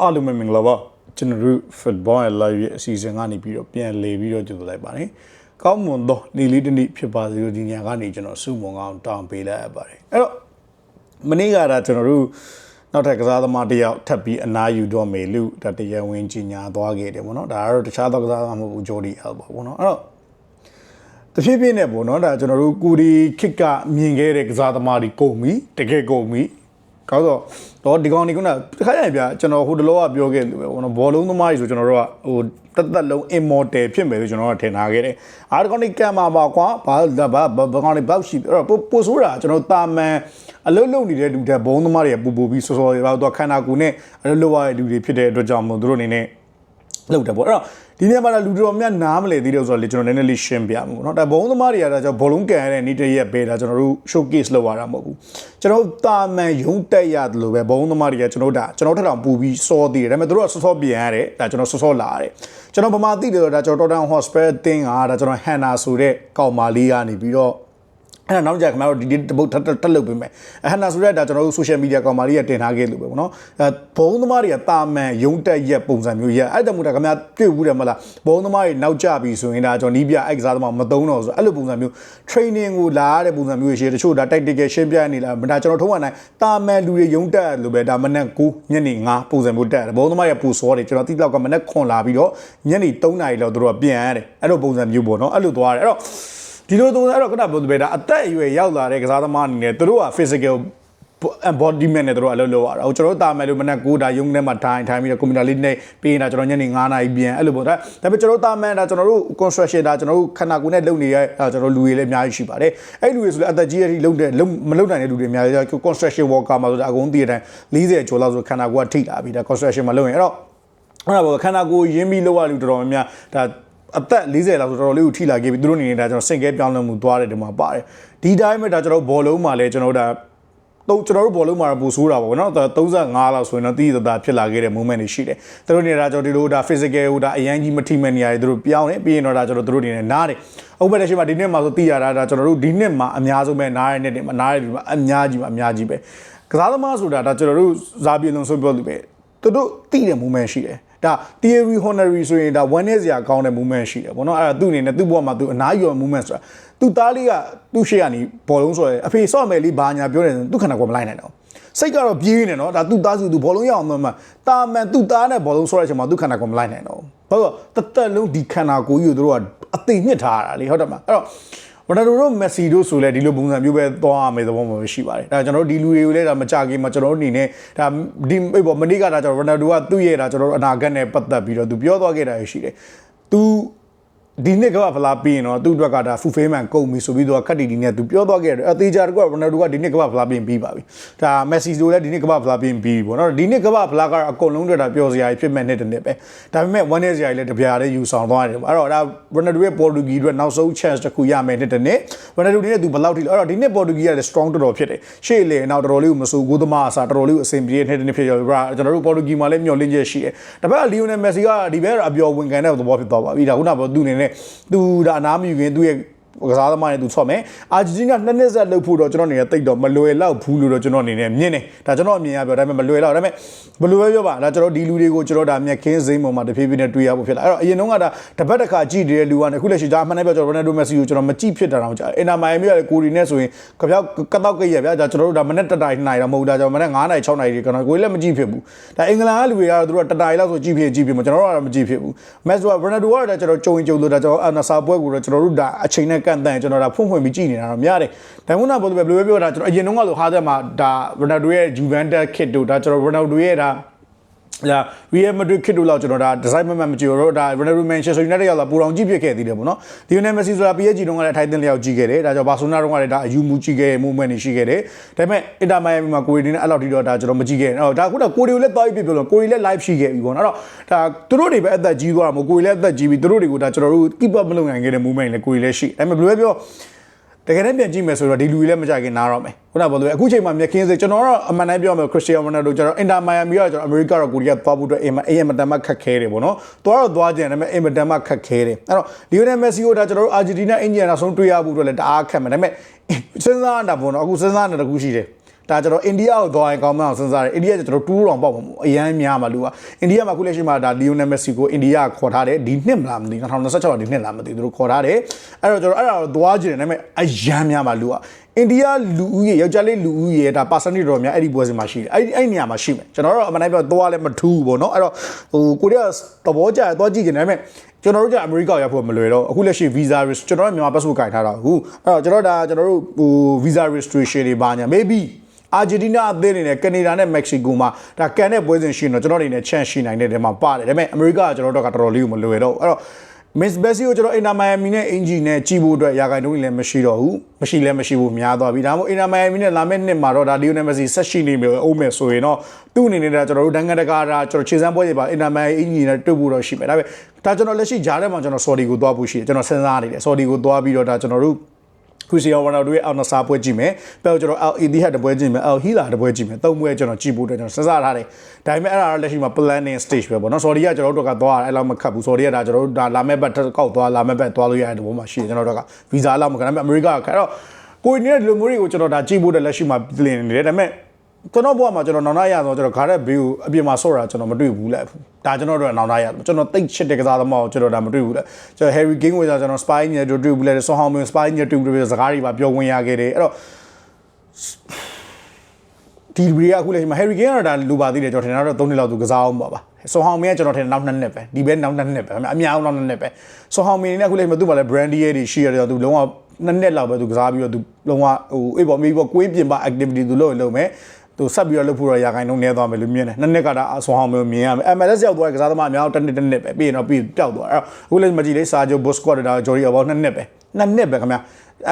အားလုံးပဲမင်္ဂလာပါကျွန်တော်တို့ football and live ရဲ့အစီအစဉ်ကနေပြီးတော့ပြန်လည်ပြီးတော့ကြိုဆိုလိုက်ပါတယ်ကောင်းမွန်သောနေ့လေးတစ်နေ့ဖြစ်ပါစေလို့ဒီညကနေကျွန်တော်ဆုမွန်ကောင်းတောင်းပေးလိုက်ရပါတယ်အဲ့တော့မနေ့ကဒါကျွန်တော်တို့နောက်ထပ်ကစားသမားတစ်ယောက်ထပ်ပြီးအနားယူတော့မယ်လို့ဒါတရားဝင်ကြီးညာသွားခဲ့တယ်ပေါ့နော်ဒါကတော့တခြားသောကစားသမားမဟုတ်ဘူးဂျော်ဒီအယ်ပေါ့ပေါ့နော်အဲ့တော့တဖြည်းဖြည်းနဲ့ပေါ့နော်ဒါကျွန်တော်တို့ကိုဒီခစ်ကမြင်ခဲ့တဲ့ကစားသမားတွေကုန်ပြီတကယ်ကုန်ပြီ ကောင်းတော့တော့ဒီကောင်ဒီကနတခါရပြကျွန်တော်ဟိုတလောကပြောခဲ့လို့ပဲဘောနော်ဘောလုံးသမားကြီးဆိုကျွန်တော်တို့ကဟိုတက်တက်လုံး immortal ဖြစ်မယ်လို့ကျွန်တော်ကထင်ထားခဲ့တယ်အားဒီကောင်ဒီကံမှာပါကွာဘာဘာဘာကောင်ဒီဘောက်ရှိအဲ့တော့ပို့ဆိုတာကျွန်တော်တာမန်အလုံးလုံးနေတဲ့လူတွေဘုံသမားတွေကပူပူပြီးစောစောတွေတော့ခန္ဓာကိုယ်နဲ့အလုံးလုံးရတဲ့လူတွေဖြစ်တဲ့အတွက်ကြောင့်မို့သူတို့အနေနဲ့ လောက်တယ်ပေါ့အဲ့တော့ဒီနေ့မှာလူတော်များနားမလဲသေးတယ်ဆိုတော့လေကျွန်တော်နည်းနည်းလေးရှင်းပြမှာပေါ့နော်ဒါဘုံသမားတွေကဒါကြောင့်ဘောလုံးကန်ရတဲ့နေ့တရက်ပဲဒါကျွန်တော်တို့ showcase လုပ်ရတာမဟုတ်ဘူးကျွန်တော်တာမန်ရုံတက်ရတယ်လို့ပဲဘုံသမားတွေကကျွန်တော်ဒါကျွန်တော်ထက်တောင်ပူပြီးစောသေးတယ်ဒါပေမဲ့တို့ကစောစောပြန်ရတယ်ဒါကျွန်တော်စောစောလာရတယ်ကျွန်တော်ဗမာသိတယ်ဆိုတော့ဒါကျွန်တော် Tottenham Hotspur တင်းကဒါကျွန်တော် Hannah ဆိုတဲ့ကောင်မလေးကနေပြီးတော့ အဲ့တော့နောက်ကြခင်ဗျားတို့ဒီတပုတ်ထပ်တက်လုပ်ပေးမယ်အဟနာဆိုရက်ဒါကျွန်တော်တို့ social media ကောင်မာလေးကတင်ထားခဲ့လို့ပဲပေါ့နော်အဲဘုံသမားတွေကတာမန်ရုံတက်ရက်ပုံစံမျိုးရက်အဲ့တမှုတာခင်ဗျားတွေ့ဘူးတယ်မလားဘုံသမားတွေနောက်ကျပြီဆိုရင်ဒါကျွန်တော်နီးပြအဲ့ကစားသမားမသုံးတော့ဆိုအဲ့လိုပုံစံမျိုး training ကိုလာရတဲ့ပုံစံမျိုးရှိတယ်တချို့ဒါ tactical ရှင်းပြနေလားဒါကျွန်တော်ထုံးရနိုင်တာမန်လူတွေရုံတက်လို့ပဲဒါမနက်9ညနေ9ပုံစံမျိုးတက်တယ်ဘုံသမားတွေပူစောတယ်ကျွန်တော်တိလောက်ကမနက်ခွန်လာပြီးတော့ညနေ3နာရီလောက်တို့ကပြန်ရတယ်အဲ့လိုပုံစံမျိုးပေါ့နော်အဲ့လိုသွားတယ်အဲ့တော့ ဒီလိုသုံးအဲ့တော့ခုနကပြောသူပဲဒါအသက်အရွယ်ရောက်လာတဲ့ကစားသမားအနေနဲ့သူတို့က physical embodiment နဲ့တို့အလုပ်လုပ်ရတာဟိုကျွန်တော်တို့တာမယ်လို့မနေ့ကိုဒါရုံထဲမှာထိုင်ထိုင်ပြီးတော့ကွန်ပျူတာလေးနဲ့ပေးနေတာကျွန်တော်ညနေ9နာရီပြန်အဲ့လိုပေါ့ဒါဒါပေမဲ့ကျွန်တော်တို့တာမယ်ဒါကျွန်တော်တို့ construction ဒါကျွန်တော်တို့ခန္ဓာကိုယ်နဲ့လုပ်နေတဲ့ကျွန်တော်လူတွေလည်းအများကြီးရှိပါတယ်အဲ့လူတွေဆိုလည်းအသက်ကြီးအထိလုပ်တဲ့မလုပ်နိုင်တဲ့လူတွေအများကြီး construction worker မှာဆိုတာအကုန်သိတဲ့အတိုင်း40ကျော်လောက်ဆိုခန္ဓာကိုယ်ကထိလာပြီဒါ construction မှာလုပ်ရင်အဲ့တော့အဲ့ဒါပေါ့ခန္ဓာကိုယ်ရင်းပြီးလောက်ရလူတော်တော်များများဒါ အသက်40လောက်ဆိုတော်တော်လေးကိုထိလာခဲ့ပြီသူတို့အနေနဲ့ဒါကျွန်တော်စင်ကဲပြောင်းလဲမှုသွားတယ်ဒီမှာပါတယ်ဒီတိုင်းပဲဒါကျွန်တော်ဘောလုံးမှာလည်းကျွန်တော်ဒါတော့ကျွန်တော်တို့ဘောလုံးမှာပူဆိုးတာပေါ့နော်35လောက်ဆိုရင်တော့တီးတသားဖြစ်လာခဲ့တဲ့ moment တွေရှိတယ်သူတို့နေတာကျွန်တော်ဒီလိုဒါ physical ဟိုဒါအရန်ကြီးမထိမဲ့နေရတယ်သူတို့ပြောင်းတယ်ပြီးရင်တော့ဒါကျွန်တော်တို့တွေနဲ့နားတယ်ဥပဒေရှိမှဒီနှစ်မှာဆိုတီးရတာဒါကျွန်တော်တို့ဒီနှစ်မှာအများဆုံးပဲနားရတဲ့နှစ်မှာနားရတဲ့မှာအများကြီးပါအများကြီးပဲကစားသမားဆိုတာဒါကျွန်တော်တို့ဇာပြေလုံးဆိုပြောလို့ပဲသူတို့တီးတဲ့ moment ရှိတယ် ဒါ theory honorary ဆိုရင်ဒါ one နဲ့စရာကောင်းတဲ့ movement ရှိတယ်ဗောနော်အဲ့ဒါသူ့အနေနဲ့သူ့ဘဝမှာသူအနားယူ movement ဆိုတာသူ့သားလေးကသူ့ရှေ့ကနေဘောလုံးဆိုရယ်အဖေဆော့မယ်လေးဘာညာပြောတယ်သူ့ခန္ဓာကိုယ်မလိုက်နိုင်တော့စိတ်ကတော့ပြေးနေနော်ဒါသူ့သားစုသူဘောလုံးရအောင်မှတာမန်သူ့သားနဲ့ဘောလုံးဆော့တဲ့အချိန်မှာသူ့ခန္ဓာကိုယ်မလိုက်နိုင်တော့ဘာလို့တသက်လုံးဒီခန္ဓာကိုယ်ကြီးကိုတို့ကအသိညှစ်ထားတာလေဟုတ်တယ်မအဲ့တော့ ရိုနယ်ဒိုတို့မက်ဆီတို့ဆိုလဲဒီလိုပုံစံမျိုးပဲသွားရမယ်သဘောမျိုးရှိပါတယ်ဒါကျွန်တော်တို့ဒီလူတွေကိုလည်းဒါမကြခင်မှာကျွန်တော်တို့အနေနဲ့ဒါဒီပေါ့မနေ့ကဒါကျွန်တော်ရိုနယ်ဒိုကသူ့ရဲ့ဒါကျွန်တော်တို့အနာဂတ်နဲ့ပတ်သက်ပြီးတော့သူပြောသွားခဲ့တာရှိတယ်သူ ဒီနှစ်ကဖလားပြီးရင်တော့သူ့အတွက်ကဒါဖူဖေးမန်ကုန်ပြီဆိုပြီးတော့ခက်တီဒီနဲ့သူပြောသွားခဲ့တယ်အသေးချာတကွရိုနယ်ဒိုကဒီနှစ်ကဖလားပြီးပြီးပါပြီဒါမက်ဆီဆိုလည်းဒီနှစ်ကဖလားပြီးပြီးပေါ့နော်ဒီနှစ်ကဖလားကတော့အကုန်လုံးတွေ့တာပြောစရာကြီးဖြစ်မဲ့နှစ်တစ်နှစ်ပဲဒါပေမဲ့ဝမ်းနေစရာကြီးလည်းတပြားလေးယူဆောင်သွားတယ်အဲ့တော့ဒါရိုနယ်ဒိုရဲ့ပေါ်တူဂီအတွက်နောက်ဆုံး chance တစ်ခုရမယ်နှစ်တစ်နှစ်ရိုနယ်ဒိုဒီနဲ့သူဘယ်လောက်ထိလဲအဲ့တော့ဒီနှစ်ပေါ်တူဂီကလည်း strong တော်တော်ဖြစ်တယ်ရှေ့လေနောက်တော်တော်လေးကိုမဆိုးကိုသမားအစားတော်တော်လေးကိုအဆင်ပြေတဲ့နှစ်တစ်နှစ်ဖြစ်ရောကျွန်တော်တို့ပေါ်တူဂီမှာလည်းမျှော်လင့်ချက်ရှိတယ်တပတ်လီယိုနယ်မက်ဆီကဒီဘက်အပျော်ဝင်ခံတဲ့သဘောဖြစ်သွားပါပြီဒါခုနကပြောသူအနေနဲ့သူဒါအနားမယူခင်သူ့ရဲ့ ကစားသမားနဲ့သူဆော့မယ်အာဂျင်တီးနားနှစ်နှစ်ဆက်လှုပ်ဖို့တော့ကျွန်တော်အနေနဲ့တိတ်တော့မလွယ်လောက်ဘူးလို့တော့ကျွန်တော်အနေနဲ့မြင်တယ်ဒါကျွန်တော်အမြင်ရပြောဒါပေမဲ့မလွယ်လောက်ဒါပေမဲ့ဘယ်လိုပဲပြောပါဒါကျွန်တော်ဒီလူတွေကိုကျွန်တော်ဒါမြက်ခင်းစိမ်းပေါ်မှာတဖြည်းဖြည်းနဲ့တွေ့ရဖို့ဖြစ်လာအဲ့တော့အရင်တုန်းကဒါတပတ်တစ်ခါကြည့်နေတဲ့လူကအခုလက်ရှိဒါအမှန်တည်းပြောကျွန်တော်ရိုနယ်ဒိုမက်ဆီကိုကျွန်တော်မကြည့်ဖြစ်တာတော့ကြာအင်နာမိုင်မီကလည်းကိုရီနဲ့ဆိုရင်ကပြောက်ကတောက်ကရဗျာဒါကျွန်တော်တို့ဒါမနေ့တတိုင်နိုင်တော့မဟုတ်ဒါကျွန်တော်မနေ့9နိုင်6နိုင်ကျွန်တော်ကိုလည်းမကြည့်ဖြစ်ဘူးဒါအင်္ဂလန်ကလူတွေကတော့သူတို့တတိုင်လောက်ဆိုကြည့်ဖြစ်ကြည့်ဖြစ်မှာကျွန်တော်တို့ကတော့မကြည့်ဖြစ်ဘူးမက်ဆီကရိုနယ်ဒိုကတော့ဒါကျွန်တော်ကြုံရင်ကြုံလို့ဒါကျွန်တော်အနာစာပွဲကိုတော့ကျွန်တော်တို့ဒါအချိန်နဲ့ကန့်တန့်ကျွန်တော်ဒါဖွင့်ဖွင့်ပြီးကြည့်နေတာတော့များတယ်။ဒါမှမဟုတ်ဘယ်လိုပဲဘယ်လိုပဲပြောတာကျွန်တော်အရင်တုန်းကဆိုဟာသက်မှာဒါရိုနယ်ဒိုရဲ့ဂျူဗန်တက်ခစ်တို့ဒါကျွန်တော်ရိုနယ်ဒိုရဲ့ဒါ ဒါရီယယ်မက်ဒရစ်ခစ်တို့လောက်ကျွန်တော်ဒါဒီဇိုင်းမမမကြည့်တော့ဒါရိုနယ်ဒိုမန်ချက်စတာယူနိုက်တက်ရောက်လာပူအောင်ကြည့်ပြခဲ့သေးတယ်ပေါ့နော်။ဒီယိုနယ်မက်ဆီဆိုတာ PSG တုန်းကလည်းအထိုက်တင်လျောက်ကြည့်ခဲ့တယ်။ဒါကြောင့်ဘာဆိုနာတုန်းကလည်းဒါအယူမူကြည့်ခဲ့တဲ့ movement တွေရှိခဲ့တယ်။ဒါပေမဲ့အင်တာမိုင်ယာမီမှာကိုရီဒီနဲ့အဲ့လောက်ထိတော့ဒါကျွန်တော်မကြည့်ခဲ့ဘူး။အဲ့တော့ဒါခုနကိုရီကိုလည်းသွားပြီးပြောလို့ကိုရီလည်း live ရှိခဲ့ပြီပေါ့နော်။အဲ့တော့ဒါသူတို့တွေပဲအသက်ကြီးသွားတာမဟုတ်ကိုရီလည်းအသက်ကြီးပြီးသူတို့တွေကိုဒါကျွန်တော်တို့ keep up မလုပ်နိုင်ခဲ့တဲ့ movement လည်းကိုရီလည်းရှိ။ဒါပေမဲ့ဘယ်လိုပဲပြော တကယ်တမ်းပြန်ကြည့်မယ်ဆိုတော့ဒီလူတွေလည်းမကြခင်နားတော့မယ်ခုနကပြောလို့အခုချိန်မှာမြက်ခင်းစေကျွန်တော်တော့အမှန်တမ်းပြောမယ်ခရစ္စတီယာနိုရိုနယ်ဒိုကျွန်တော်အင်တာမိုင်ယာမီကကျွန်တော်အမေရိကတော့ကိုရီးယားသွားဖို့အတွက်အင်မအင်မတန်မှခက်ခဲတယ်ပေါ့နော်သွားတော့သွားကြတယ်ဒါပေမဲ့အင်မတန်မှခက်ခဲတယ်အဲ့တော့လီယိုနယ်မက်ဆီကိုဒါကျွန်တော်တို့အာဂျင်တီးနားအင်ဂျီယာနောက်ဆုံးတွေ့ရဖို့အတွက်လည်းတအားခက်မယ်ဒါပေမဲ့စဉ်းစားတာပေါ့နော်အခုစဉ်းစားနေတာတခုရှိတယ် ဒါကျွန်တော်အိန္ဒိယကိုသွားရင်ကောင်းမအောင်စဉ်းစားတယ်အိန္ဒိယကကျွန်တော်တူးတောင်ပေါက်မှာမို့အရန်များမှာလူကအိန္ဒိယမှာခုလက်ရှိမှာဒါလီယိုနယ်မက်ဆီကိုအိန္ဒိယခေါ်ထားတယ်ဒီနှစ်မလားမသိ2026လောက်ဒီနှစ်လားမသိသူတို့ခေါ်ထားတယ်အဲ့တော့ကျွန်တော်အဲ့ဒါတော့သွားကြည့်တယ်ဒါပေမဲ့အရန်များမှာလူကအိန္ဒိယလူဦးရေယောက်ျားလေးလူဦးရေဒါ percentage တော်များအဲ့ဒီပွဲစဉ်မှာရှိတယ်အဲ့ဒီအဲ့ဒီနေရာမှာရှိမယ်ကျွန်တော်တို့အမှန်တိုင်းပြောသွားလဲမထူးဘူးပေါ့နော်အဲ့တော့ဟိုကိုရီးယားသဘောကျသွားကြည့်ကြတယ်ဒါပေမဲ့ကျွန်တော်တို့ကအမေရိကရောက်ဖို့မလွယ်တော့အခုလက်ရှိ visa risk ကျွန်တော်တို့မြန်မာ passport ကင်ထားတာဟုတ်အဲ့တော့ကျွန်တော်ဒါကျွန်တော်တို့ဟို visa restriction တွေပါညာ maybe အာဂျင်တီးနားအသင်းအနေနဲ့ကနေဒါနဲ့မက္ကဆီကိုမှာဒါကန်တဲ့ပွဲစဉ်ရှိရင်တော့ကျွန်တော်အနေနဲ့ချန်ရှိနိုင်တဲ့တဲမှာပါတယ်ဒါပေမဲ့အမေရိကကကျွန်တော်တို့ကတော်တော်လေးကိုမလွယ်တော့ဘူးအဲ့တော့ Miss Bessie ကိုကျွန်တော်အင်နာမိုင်ယာမီနဲ့အင်ဂျီနဲ့ကြည့်ဖို့အတွက်ရာဂိုင်တုံးလည်းမရှိတော့ဘူးမရှိလည်းမရှိဘူးများသွားပြီဒါမှမဟုတ်အင်နာမိုင်ယာမီနဲ့လာမယ့်နှစ်မှာတော့ဒါလီယိုနယ်မက်ဆီဆက်ရှိနေမယ်အောင်မယ်ဆိုရင်တော့သူ့အနေနဲ့ဒါကျွန်တော်တို့နိုင်ငံတကာဒါကျွန်တော်ခြေစမ်းပွဲတွေပါအင်နာမိုင်ယာအင်ဂျီနဲ့တွေ့ဖို့တော့ရှိမယ်ဒါပေမဲ့ဒါကျွန်တော်လက်ရှိဂျားထဲမှာကျွန်တော်ဆော်ဒီကိုသွားဖို့ရှိတယ်ကျွန်တော်စဉ်းစားနေတယ်ဆော်ဒီကိုသွားပြီးတော့ဒါကျွန်တော်တို့ ခရစ်စတီယာနိုရိုနယ်ဒိုရဲ့အောက်နစာပွဲကြည့်မယ်။ပြီးတော့ကျွန်တော် Al Ittihad တပွဲကြည့်မယ်။ Al Hilal တပွဲကြည့်မယ်။သုံးပွဲကျွန်တော်ကြည့်ဖို့အတွက်ကျွန်တော်စဉ်းစားထားတယ်။ဒါပေမဲ့အဲ့ဒါတော့လက်ရှိမှာ planning stage ပဲပေါ့နော်။ Saudi ကကျွန်တော်တို့ကသွားရတယ်အဲ့လောက်မခတ်ဘူး။ Saudi ကဒါကျွန်တော်တို့ဒါလာမဲ့ဘက်ကောက်သွားလာမဲ့ဘက်သွားလို့ရတဲ့ပုံမှာရှိတယ်ကျွန်တော်တို့က visa လောက်မခတ်ဒါပေမဲ့ America ကအဲ့တော့ကိုယ်နေတဲ့ဒီလိုမျိုးတွေကိုကျွန်တော်ဒါကြည့်ဖို့အတွက်လက်ရှိမှာပြင်နေတယ်ဒါပေမဲ့ ကျွန်တော်ဘဝမှာကျွန်တော်နောင်တရဆိုကျွန်တော်ခါတဲ့ဘေးကိုအပြင်မှာဆော့တာကျွန်တော်မတွေ့ဘူးလေဒါကျွန်တော်တို့နောင်တရကျွန်တော်တိတ်ချစ်တဲ့ကစားသမားကိုကျွန်တော်ဒါမတွေ့ဘူးလေကျွန်တော် Harry Kane ကိုကျွန်တော် spy ညတွေ့တွေ့ဘူးလေဆော့ဟောင်းမင်း spy ညတွေ့တွေ့ပြီးစကားတွေပါပြောဝင်ရခဲ့တယ်အဲ့တော့ဒီဘရီကအခုလည်းမှာ Harry Kane ကတော့ဒါလူပါသေးတယ်ကျွန်တော်ထင်တာတော့3နှစ်လောက်သူကစားအောင်ပါပါဆောဟောင်းမင်းကကျွန်တော်ထင်နောက်2နှစ်ပဲဒီဘက်နောက်2နှစ်ပဲအများအောင်နောက်2နှစ်ပဲဆောဟောင်းမင်းနဲ့အခုလည်းမသူ့မှာလည်း brandy တွေရှိရတယ်သူလုံးဝနှစ်နှစ်လောက်ပဲသူကစားပြီးတော့သူလုံးဝဟိုအေးပေါ့မေးပေါ့ကိုင်းပြင်ပါ activity သူလုပ်ရင်လုပ်မယ် သူဆက်ပြီးတော့လုပ်ဖို့တော့ရာခိုင်နှုန်းနည်းသွားမယ်လို့မြင်တယ်နှစ်နှစ်ကဒါအဆွမ်းဟောင်းမျိုးမြင်ရမယ် MLS ရောက်သွားတဲ့ကစားသမားအများတစ်နှစ်တစ်နှစ်ပဲပြီးရင်တော့ပြီးပျောက်သွားအဲ့တော့အခုလည်းမကြည့်လေးစာချုပ် Bosquad ဒါဂျော်ရီအဘောနှစ်နှစ်ပဲနှစ်နှစ်ပဲခင်ဗျာ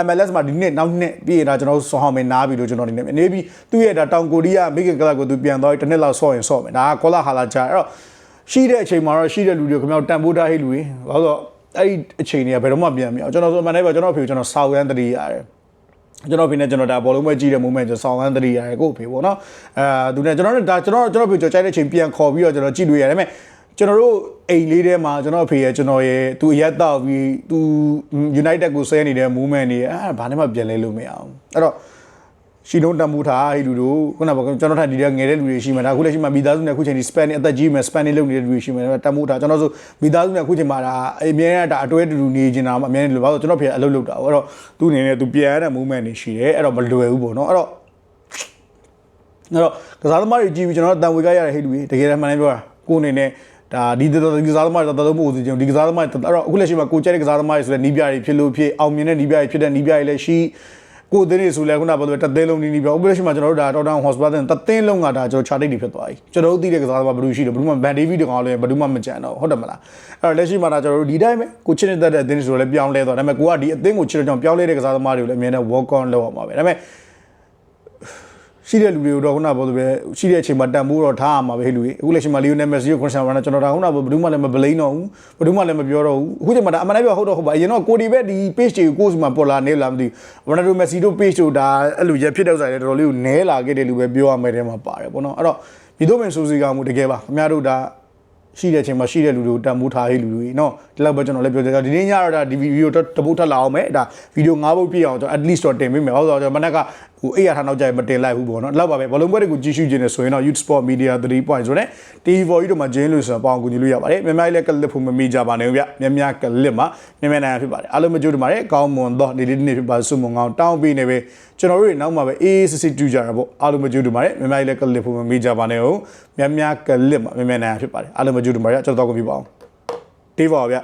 MLS မှာဒီနှစ်နောက်နှစ်ပြီးရင်ဒါကျွန်တော်တို့ဆွမ်းဟောင်းမင်းနားပြီလို့ကျွန်တော်နေနေနေပြီးသူ့ရဲ့ဒါတောင်ကိုရီးယားမိခင်ကလပ်ကိုသူပြန်သွားပြီးတစ်နှစ်လောက်ဆော့ရင်ဆော့မယ်ဒါကကောလာဟာလာချာအဲ့တော့ရှိတဲ့အချိန်မှာတော့ရှိတဲ့လူတွေခင်ဗျာတန်ဖိုးထားဟိလူတွေဘာလို့အဲ့ဒီအချိန်တွေကဘယ်တော့မှပြန်မရအောင်ကျွန်တော်ဆိုအမှန်တည်းပြောကျွန်တော်ဖေကိုကျွန်တော်ဆောက်ရမ်းတတိရတယ် ကျွန်တော်ဖေနဲ့ကျွန်တော်ဒါဘောလုံးပဲကြည့်တဲ့ moment ကျွန်တော်ဆောင်းဟန်းတတိရတယ်ကို့ဖေပေါ့နော်အဲသူနဲ့ကျွန်တော်နဲ့ဒါကျွန်တော်ကျွန်တော်ဖေကျွန်တော်ကြိုက်တဲ့အချိန်ပြန်ခေါ်ပြီးတော့ကျွန်တော်ကြည့်လို့ရတယ်ဒါပေမဲ့ကျွန်တော်တို့အိမ်လေးထဲမှာကျွန်တော်ဖေရဲ့ကျွန်တော်ရဲ့သူအရက်တော့ပြီးသူ United ကိုဆဲနေတဲ့ movement တွေအဲဘာနဲ့မှပြန်လဲလို့မရအောင်အဲ့တော့ ရှိလုံးတမူထားဟိလူတို့ခုနကကျွန်တော်ထဒီတဲ့ငယ်တဲ့လူတွေရှိမှာဒါအခုလက်ရှိမှာမိသားစုနဲ့အခုချိန်ဒီ span နဲ့အသက်ကြီးမယ် span နဲ့လုပ်နေတဲ့လူတွေရှိမှာတမူထားကျွန်တော်ဆိုမိသားစုနဲ့အခုချိန်မှာဒါအမြဲတမ်းဒါအတွဲတူတူနေနေတာအမြဲတမ်းလို့ဘာလို့ကျွန်တော်ဖေအလုပ်လုပ်တာအဲ့တော့သူ့အနေနဲ့သူပြန်ရတဲ့ movement တွေရှိတယ်အဲ့တော့မလွယ်ဘူးပေါ့နော်အဲ့တော့အဲ့တော့ကစားသမားတွေကြည့်ပြီးကျွန်တော်တန်ဝေကရတဲ့ဟိလူတွေတကယ်တမ်းမှန်တယ်ပြောတာကိုယ်အနေနဲ့ဒါဒီတော်ဒီကစားသမားတွေတော်တော်မို့ဦးစီကျွန်ဒီကစားသမားတွေအဲ့တော့အခုလက်ရှိမှာကိုကြိုက်တဲ့ကစားသမားတွေဆိုတဲ့နီးပြတွေဖြစ်လို့ဖြစ်အောင်မြင်တဲ့နီးပြတွေဖြစ်တဲ့နီးပြတွေလည်းရှိ ကိုသေးတွေဆိုလဲခုနကပြောလို့တသိန်းလုံးနီးနီးပြောဥပဒေရှိမှာကျွန်တော်တို့ဒါတော်တောင် hospital တသိန်းလုံးကဒါကျွန်တော် chart တွေဖြစ်သွားပြီကျွန်တော်တို့သိတဲ့ကစားသမားဘယ်လိုရှိတယ်ဘယ်သူမှ band david တကောင်လည်းဘယ်သူမှမကြံတော့ဟုတ်တယ်မလားအဲ့တော့လက်ရှိမှာဒါကျွန်တော်တို့ဒီတိုင်းပဲကိုချစ်နေတဲ့အသင်းတွေဆိုလည်းပြောင်းလဲသွားဒါပေမဲ့ကိုကဒီအသင်းကိုချစ်တဲ့ကြောင့်ပြောင်းလဲတဲ့ကစားသမားတွေကိုလည်းအမြဲတမ်း walk on လုပ်အောင်ပါပဲဒါပေမဲ့ ရှိတဲ့လူတွေကိုတော့ခုနကပြောသူပဲရှိတဲ့အချိန်မှာတန်ဖိုးတော့ထားရမှာပဲလူတွေအခုလက်ရှိမှာလီယိုနယ်မက်ဆီကိုခရစ်စတီယာနိုကျွန်တော်ဒါခုနကဘယ်သူမှလည်းမဘလိန်တော့ဘူးဘယ်သူမှလည်းမပြောတော့ဘူးအခုချိန်မှာဒါအမှန်တမ်းပြောဟုတ်တော့ဟုတ်ပါအရင်တော့ကိုဒီပဲဒီ page တွေကိုကိုယ်စီမှာပေါ်လာနေလားမသိဘူးရိုနယ်ဒိုမက်ဆီတို့ page တို့ဒါအဲ့လိုရဖြစ်တဲ့ဥစ္စာတွေတော်တော်လေးကိုနည်းလာခဲ့တယ်လူပဲပြောရမယ်တဲ့မှာပါတယ်ပေါ့နော်အဲ့တော့ဒီတို့ပင်ဆိုစီကမှုတကယ်ပါခင်ဗျားတို့ဒါရှိတဲ့အချိန်မှာရှိတဲ့လူတွေကိုတန်ဖိုးထားရေးလူတွေနော်ဒီလောက်ပဲကျွန်တော်လည်းပြောကြတာဒီနေ့ညတော့ဒါဒီဗီဒီယိုတော့တပုတ်ထက်လာအောင်မယ်ဒါဗီဒီယို၅ပုတ်ပြည့်အောင်ကျွန်တော် at least တော့တင်ပေးမယ်ဟုတ်ဆိုတော့ကျွန်တော်မနေ့က ဟိုအိယာထားနောက်ကြရင်မတင်လိုက်ဘူးပေါ့နော်ဒီလောက်ပါပဲဘလုံးပွဲတွေကိုကြည့်ရှုခြင်းနဲ့ဆိုရင်တော့ Youth Sport Media 3 point ဆိုတဲ့ TV4 ကြီးတို့မှာဂျင်းလို့ဆိုတော့ပေါအောင်ကူညီလို့ရပါတယ်မြမကြီးလည်းကလစ်ဖို့မမိကြပါနဲ့ဗျမြမကလစ်မှာမြမနိုင်ဖြစ်ပါတယ်အားလုံးမကြိုးတပါတယ်ကောင်းမွန်တော့ဒီလေးနေ့ဖြစ်ပါစုမုံကောင်းတောင်းပေးနေပဲကျွန်တော်တို့တွေနောက်မှာပဲအေးစစ်စစ်တူကြတာပေါ့အားလုံးမကြိုးတပါတယ်မြမကြီးလည်းကလစ်ဖို့မမိကြပါနဲ့ဟုတ်မြမကလစ်မှာမြမနိုင်ဖြစ်ပါတယ်အားလုံးမကြိုးတပါတယ်ကျွန်တော်တော့ကုန်ပြပါအောင်တေးပါဗျ